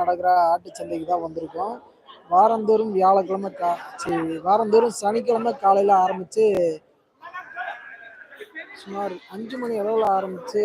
நடக்கிற ஆட்டுச்சந்தைக்கு தான் வந்திருக்கோம். வாரந்தோறும் வியாழக்கிழமை கா சரி வாரந்தோறும் சனிக்கிழமை காலையில் ஆரம்பித்து சுமார் அஞ்சு மணி அளவில் ஆரம்பித்து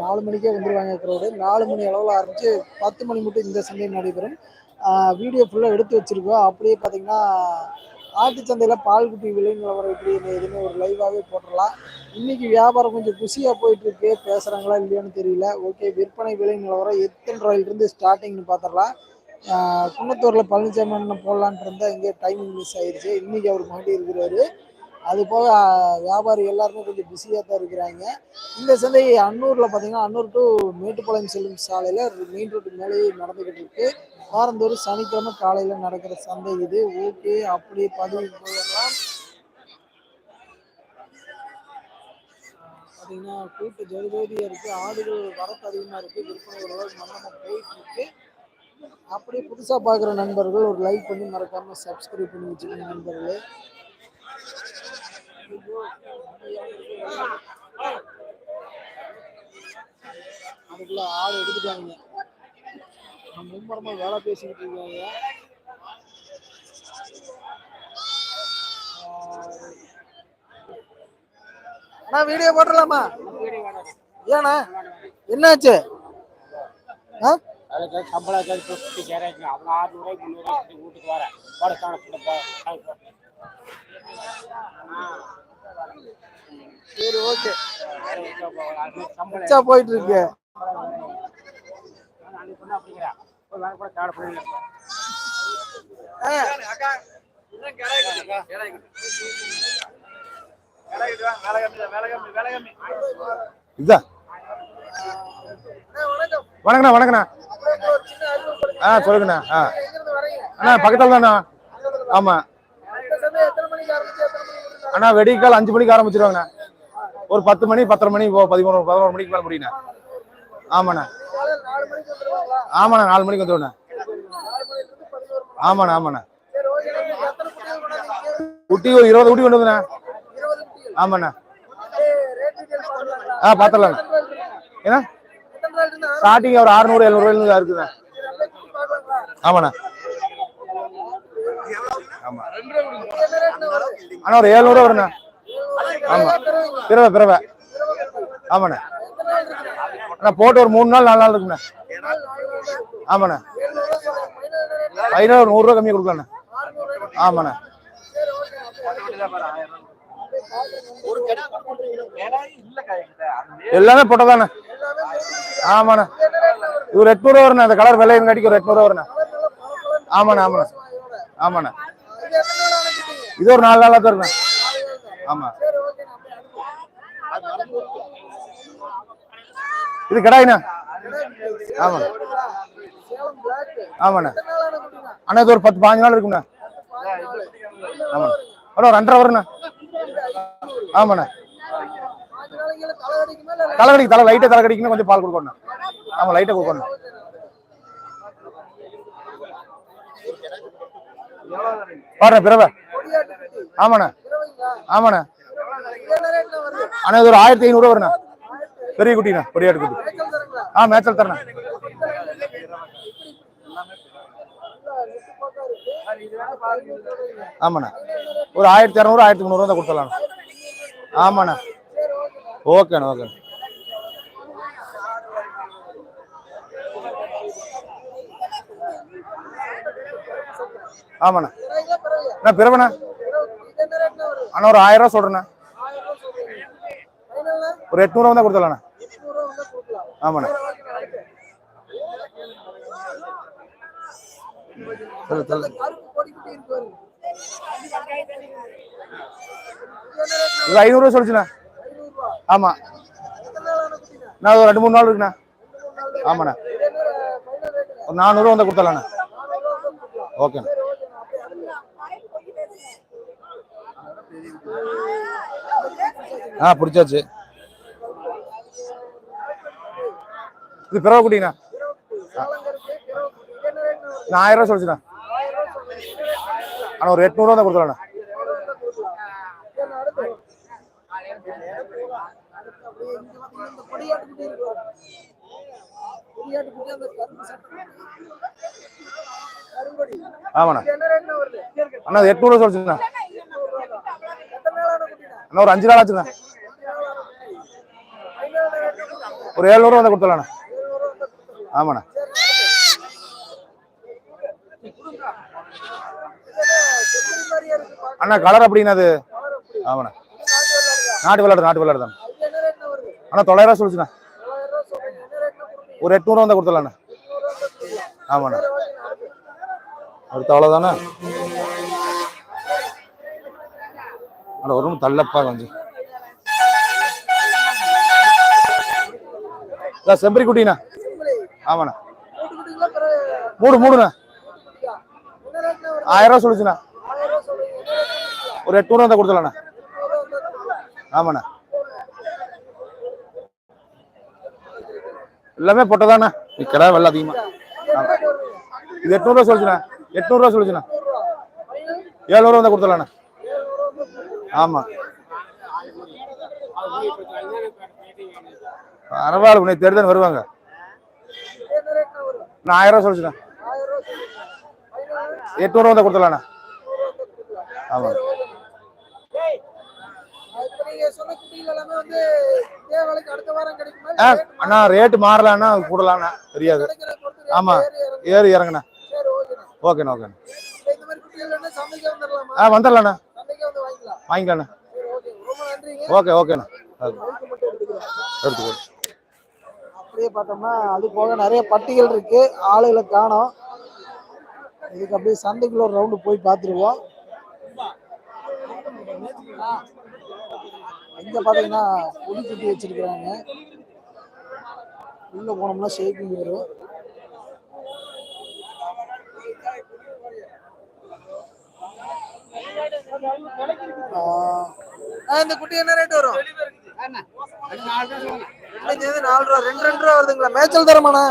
நாலு மணிக்கே வந்துடுவாங்க க்ரௌடு நாலு மணி அளவில் ஆரம்பித்து பத்து மணி மட்டும் இந்த சந்தை நடைபெறும். வீடியோ ஃபுல்லாக எடுத்து வச்சுருக்கோம். அப்படியே பார்த்தீங்கன்னா காட்டு சந்தையில் பால் குட்டி விலை நிலவரம் எப்படி? எதுவுமே ஒரு லைவாகவே போட்டுடலாம். இன்னைக்கு வியாபாரம் கொஞ்சம் குஷியாக போயிட்டு இருக்கு. பேசுகிறாங்களா இல்லையான்னு தெரியல. ஓகே விற்பனை விலை நிலவரம் எத்தனை ரூபாயிலிருந்து ஸ்டார்டிங்னு பார்த்துடலாம். குன்னத்தூரில் பழனிசாமி அண்ணன் போடலான்ட்டு இருந்தால் இங்கே டைமிங் மிஸ் ஆயிடுச்சு இன்னைக்கு அவர் மாட்டி இருக்கிறாரு. அது போக வியாபாரி எல்லாருமே கொஞ்சம் பிஸியாக தான் இருக்கிறாங்க. இந்த சந்தை அன்னூரில் பார்த்தீங்கன்னா அன்னூர் டு மேட்டுப்பாளையம் செல்லும் சாலையில் மெயின் ரோட்டு மேலேயே நடந்துக்கிட்டு இருக்குது வாரந்தோறும் சனிக்கிழமை காலையில் நடக்கிற சந்தை இது. ஓகே அப்படி பதிவு போயிடலாம். பார்த்தீங்கன்னா கூட்டு ஜெருஜோதியாக இருக்குது ஆடுகள் வரத்து அதிகமாக இருக்குது விற்பனை ஓரளவுக்கு மந்தமாக போயிட்டு இருக்கு. அப்படியே புதுசாக பார்க்குற நண்பர்கள் ஒரு லைக் பண்ணி மறக்காமல் சப்ஸ்கிரைப் பண்ணி வச்சுக்கோங்க நண்பர்களே. அதுக்குள்ள ஆள் எடுத்துட்டாங்க. மும்மரமா வேலை பேசிக்கிட்டு இருக்காங்க. அண்ணா வீடியோ போட்டுடலாமா? ஏண்ணா என்னாச்சு? ஆ? அதுக்கு சம்பளம் சுற்றி கேரேஜ் அவங்க ஆறு ரூபாய்க்கு முந்நூறு வீட்டுக்கு வரேன். போட காண சரி ஓகே. சம்பளம். போயிட்டு இருக்கு. காண போய் இதுதான் வணக்கண்ணா வணக்கண்ணா. ஆ சொல்லுங்கண்ணா ஆ. அண்ணா பக்கத்தில் தாண்ணா. ஆமாம் அண்ணா வெடிக்கால் அஞ்சு மணிக்கு ஆரம்பிச்சிருவாங்கண்ணா. ஒரு பத்து மணி பத்தரை மணி போ பதிமூணு பதினோரு மணிக்கு மேலே முடியுண்ணா. ஆமாண்ணா. ஆமாண்ணா நாலு மணிக்கு வந்துடுவேண்ணா ஆமாண்ணா ஆமாண்ணா. குட்டி ஒரு இருபது குட்டி கொண்டு வந்துண்ணா ஆமாண்ணா. ஆ பார்த்துடலாண்ணா ஏன்னா ஸ்டார்டிங் ஒரு அறுநூறு எழுநூறுவாயிலிருந்து இருக்குதுண்ணா ஆமாண்ணா. ஆமா. அண்ணா ஒரு ஏழ்நூறுவா வருண்ணா. ஆமா. பிறவை பிறவை. ஆமாண்ணா. அண்ணா போட்டு ஒரு மூணு நாள் நாலு நாள் இருக்குண்ணா. ஆமாண்ணா. ஐநூறு நூறுரூவா கம்மியாக கொடுக்கலாண்ணா. ஆமாண்ணா. எல்லாமே போட்டதாண்ணா. ஆமாண்ணா. இது ஒரு ரூபா வருண்ணா. அந்த கலர் வெள்ளையும் கடிக்கும் ஒரு ரூபா வருண்ணா. ஆமாண்ணா ஆமாண்ணா. ஆமாண்ணா. இது ஒரு நாலு நாளாக தான் இருக்குண்ணா. ஆமா இது கடாய்ண்ணா ஆமாண்ணா. ஆமாண்ணா. அண்ணா இது ஒரு பத்து பாஞ்சு நாள் இருக்குண்ணா ஆமாண்ணா. அண்ணா ஒரு ரெண்டரை வருண்ணா ஆமாண்ணா. தலைக்கடிக்கு தலை லைட்டாக தலைக்கடிக்குன்னு கொஞ்சம் பால் கொடுக்கணும் ஆமா லைட்டாக கொடுக்கணும் பாருண்ணா பிறவை. ஆமாண்ணா. ஆமாண்ணா. அண்ணா இது ஒரு ஆயிரத்தி ஐநூறுரூவா வருண்ணா பெரிய குட்டிண்ணா பெரிய குட்டி. ஆ மேச்சல் தரேண்ணா. ஆமாண்ணா. ஒரு ஆயிரத்தி இரநூறு ஆயிரத்தி முந்நூறுவா தான் கொடுத்துடலாம் ஆமாண்ணா. ஓகேண்ணா ஓகே ஆமாண்ணா. அண்ணா பிறவண்ணா? அண்ணா ஒரு ஆயிரம் ரூபா சொல்றேண்ணா. ஒரு எட்நூறுவா தான் கொடுத்துடலாண்ணா. ஆமாண்ணா. சொல்லு சொல்லு இது ஐநூறுரூவா சொல்லுச்சுண்ணா. ஆமா. நான் ஒரு ரெண்டு மூணு நாள் இருக்குண்ணா. ஆமாண்ணா. ஒரு நானூறுவா வந்து கொடுத்துடலாண்ணா. ஓகேண்ணா. ஆ பிடிச்சாச்சு. இது பிறவை குட்டிங்கண்ணா நான் ஆயிரம் ரூபா சொல்லிச்சுண்ணா. ஆனால் ஒரு எட்நூறுவா தான் கொடுத்துடலாண்ணா. ஆமாண்ணா. அண்ணா எட்நூறுவா சொல்லிச்சுண்ணா. அண்ணா ஒரு அஞ்சு நாள் ஆச்சுண்ணா. ஒரு ஏழ்நூறுவா வந்து கொடுத்துடலாண்ணா. ஆமாண்ணா. அண்ணா கலர் அப்படின்னா அது ஆமாண்ணா. நாட்டு விளையாடு நாட்டு விளையாடு தான். அண்ணா தொள்ளாயிரம் சொல்லுச்சுண்ணா. ஒரு எட்நூறு வந்து கொடுத்துடலாண்ணா. ஆமாண்ணா. அடுத்த அவ்வளோதானே அண்ணா ஒரு தள்ளப்பா கொஞ்சம். செம்பரி குட்டிண்ணா ஆமாண்ணா. மூடு மூடுண்ணா. ஆயிரம் ரூபா சொல்லிச்சுண்ணா. ஒரு எட்நூறுவா தான் கொடுத்துடலாண்ணா. ஆமாண்ணா. எல்லாமே பொட்டதாண்ணா. கடை வெள்ள அதிகமா. இது எட்நூறுவா சொல்லிச்சுண்ணா. எட்நூறுவா சொல்லிச்சுண்ணா. ஏழ்நூறுவா தான் கொடுத்துடலாண்ணா. ஆமா. பரவாயில்ல உன்னை தெரிதான் வருவாங்க. நான் ஆயிரம் ரூபா சொல்லிச்சுண்ணா. எட்நூறுவா தான் கொடுத்துடலாண்ணா. ஆமா. இப்ப நீங்க சொன்ன குட்டிகள் எல்லாமே வந்து இதே வேலைக்கு அடுத்த வாரம் கிடைக்குமா ஆ இல்ல rate அண்ணா ரேட்டு மாறலான்னா கூடலாண்ணா தெரியாது. கிடைக்கிறத பொறுத்து ஆமா. rate ஏறி இறங்குண்ணா. ஓகேண்ணா ஓகேண்ணா. ஆ வந்துடலாண்ணா. வாங்கிக்கலாண்ணா. ஓகே ஓகேண்ணா. எடுத்துக்கோ. அப்படியே பார்த்தோம்னா அது போக நிறைய பட்டிகள் இருக்கு. ஆளுகளை காணோம். இதுக்கு அப்படியே சந்தைக்குள்ள ஒரு ரவுண்டு போய் பார்த்துருவோம். இங்க பாத்தீங்கன்னா புளி சுட்டி வச்சிருக்கிறாங்க. உள்ள போனோம்னா ஷேக்கிங் வரும். இந்த குட்டி என்ன ரேட் வரும்? இன்னைக்கு வந்து நாலு ரூபா ரெண்டு ரெண்டு ரூபா வருதுங்களா? மேய்ச்சல் தரமாண்ணா?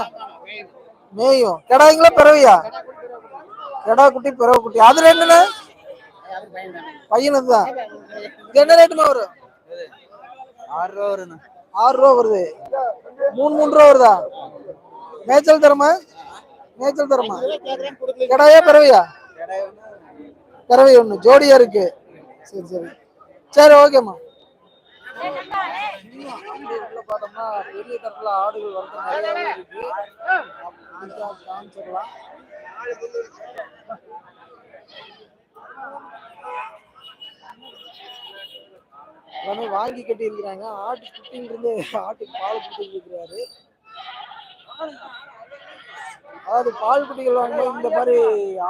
மேயும். கிடாய்ங்களா பிறவையா? கிடா குட்டி பிறவை குட்டி. அது ரெண்டுண்ணே? பையனுக்கு தான் என்ன ரேட்டுமா வரும் ஆறு ரூபா வருண்ணா ஆறு ரூபா வருது. மூணு மூணு ரூபா வருதா? மேய்ச்சல் தரமா? மேய்ச்சல் தரமா? கிடாயா பிறவையா? பிறவை ஒண்ணு. ஜோடியா இருக்கு. சரி சரி. சரி ஓகேம்மா. பார்த்தோம்னா பெரிய தரத்துல ஆடுகள் வந்து நிறையவே இருக்கு. காமிச்சிடலாம் எல்லாமே வாங்கி கட்டி இருக்கிறாங்க ஆட்டு குட்டிங்க இருந்து ஆட்டுக்கு பால் குட்டி இருக்கிறாரு. அதாவது பால் குட்டிகள் வாங்கும்போது இந்த மாதிரி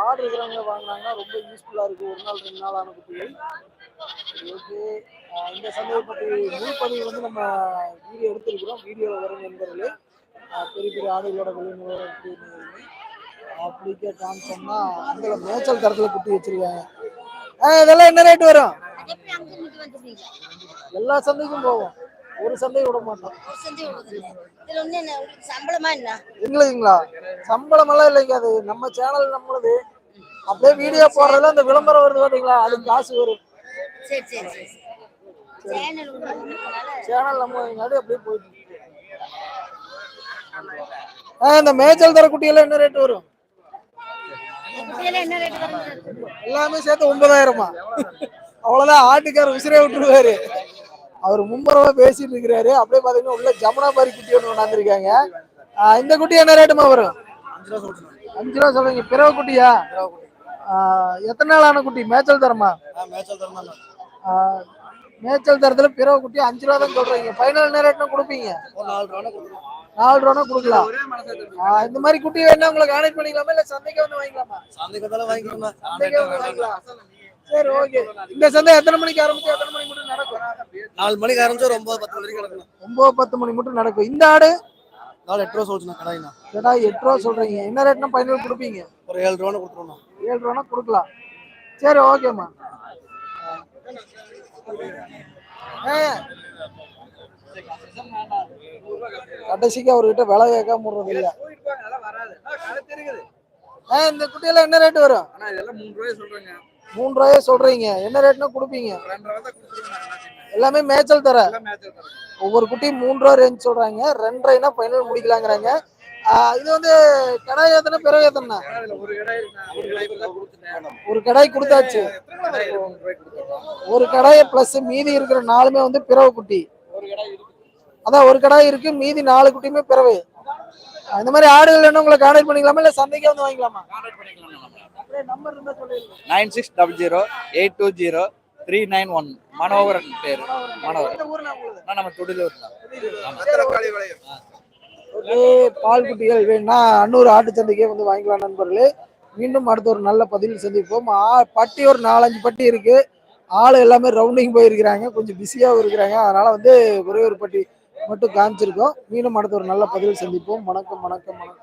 ஆடு இருக்கிறவங்க வாங்கினாங்கன்னா ரொம்ப யூஸ்ஃபுல்லா இருக்கு ஒரு நாள் ரெண்டு நாள் ஆன குட்டிகள். ஓகே இந்த சந்தையை பற்றி முன்பதிவு வந்து நம்ம வீடியோ எடுத்திருக்கிறோம். வீடியோவில் வரும் நண்பர்களே ஆஹ் பெரிய பெரிய ஆடுகளோட விலை நிலவரம் அப்படிக்கே காமிச்சோம்னா அங்கே மேய்ச்சல் தரத்தில் குட்டி வச்சிருக்காங்க. ஆ இதெல்லாம் என்ன ரேட் வரும்? எல்லா சந்தைக்கும் போவோம் ஒரு சந்தை விட மாட்டோம். சம்பளமா என்ன? எங்களுக்குங்களா? சம்பளம் எல்லாம் இல்லைங்க அது நம்ம சேனல் நம்மளது. அப்படியே வீடியோ போடுறதுல அந்த விளம்பரம் வருது பாத்தீங்களா? அதுக்கு காசு வரும். சரி சரி சரி. சேனல் நம்ம முன்னாடி அப்படியே போயிட்டு இந்த மேய்ச்சல் தர குட்டியெல்லாம் என்ன ரேட் வரும்? என்ன ரேட் வருது எல்லாமே சேர்த்து ஒன்பதாயிரமா? அவ்வளவுதான் ஆட்டுக்கார உசிரே விட்டுருவாரு. அவர் மும்பரமா பேசிட்டு இருக்கிறாரு. அப்படியே பாத்தீங்கன்னா உள்ள ஜமுனா மாதிரி குட்டி ஒன்று கொண்டாந்துருக்காங்க இந்த குட்டி என்ன ரேட்டுமா வரும்? அஞ்சு ரூபா சொல்றீங்க. பிறவை குட்டியா? எத்தனை நாள் ஆன குட்டி? மேய்ச்சல் தரமா? ஆ, மேய்ச்சல் தரத்துல பிறவை குட்டி அஞ்சு ரூபா தான் சொல்றீங்க. ஃபைனல் என்ன ரேட்னா கொடுப்பீங்க? நாலு ரூபா கொடுக்கலாம். இந்த மாதிரி குட்டி வேணா உங்களுக்கு கான்டெக்ட் பண்ணிக்கலாமா இல்ல சந்தைக்கு வந்து வாங்கிக்கலாமா? சந்தைக்கே வந்து வாங்கிக்கலாம். சரி ஓகே இந்த சந்தை எத்தனை மணிக்கு ஆரம்பிச்சு எத்தனை மணி மட்டும் நடக்கும்? நாலு மணிக்கு ஆரம்பிச்சு ஒன்பது பத்து வரைக்கும் கிடக்கணும் ஒன்பது பத்து மணி மட்டும் நடக்கும். இந்த ஆடு? நாலு எட்டு ரூபா சொல்லுச்சுண்ணா கடாயிண்ணா. கேட்டா எட்டு ரூபா சொல்றீங்க. என்ன ரேட்னா ஃபைனல் கொடுப்பீங்க? ஒரு ஏழு ரூபான்னு கொடுத்துருவோம் ஏழு ரூபானா கொடுக்கலாம். சரி ஓகேம்மா. கடைசிக்கு அவர்கிட்ட விலை கேட்காம விடுறது இல்ல இந்த குட்டியெல்லாம் என்ன ரேட் வரும்? மூணு ரூபாயே சொல்றீங்க. என்ன ரேட்னா கொடுப்பீங்க? எல்லாமே மேய்ச்சல் தர. ஒவ்வொரு குட்டியும் மூணு ரூபா ரேஞ்ச் சொல்றாங்க. ரெண்டரைனா ஃபைனல் முடிக்கலாங்கிறாங்க. இது வந்து கடை ஏத்தனை பிறகு ஏத்தனா. ஒரு கடை கொடுத்தாச்சு. ஒரு கடை பிளஸ் மீதி இருக்கிற நாலுமே வந்து பிறவை குட்டி. அதான் ஒரு கடை இருக்கு மீதி நாலு குட்டியுமே பிறவை. இந்த மாதிரி ஆடுகள் என்ன உங்களை கான்டாக்ட் பண்ணிக்கலாமா? இல்ல சந்தைக்கே வந்து வாங்கிக்கலாமா? Nine six double zero eight two zero three nine one Manoharan பேர். மனோகரன். நம்ம துடிலூர். தான் ஓகே பால் குட்டிகள் வேணும்னா அன்னூர் ஆட்டுச்சந்தைக்கே வந்து வாங்கிக்கலாம் நண்பர்களே. மீண்டும் அடுத்த ஒரு நல்ல பதிவில் சந்திப்போம். பட்டி ஒரு நாலஞ்சு பட்டி இருக்கு. ஆள் எல்லாமே ரவுண்டிங் போயிருக்கிறாங்க. கொஞ்சம் பிஸியாகவும் இருக்கிறாங்க. அதனால வந்து ஒரே ஒரு பட்டி மட்டும் காமிச்சிருக்கோம். மீண்டும் அடுத்த ஒரு நல்ல பதிவில் சந்திப்போம். வணக்கம் வணக்கம் வணக்கம்.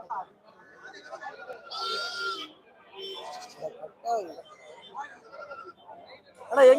ஆனா எங்க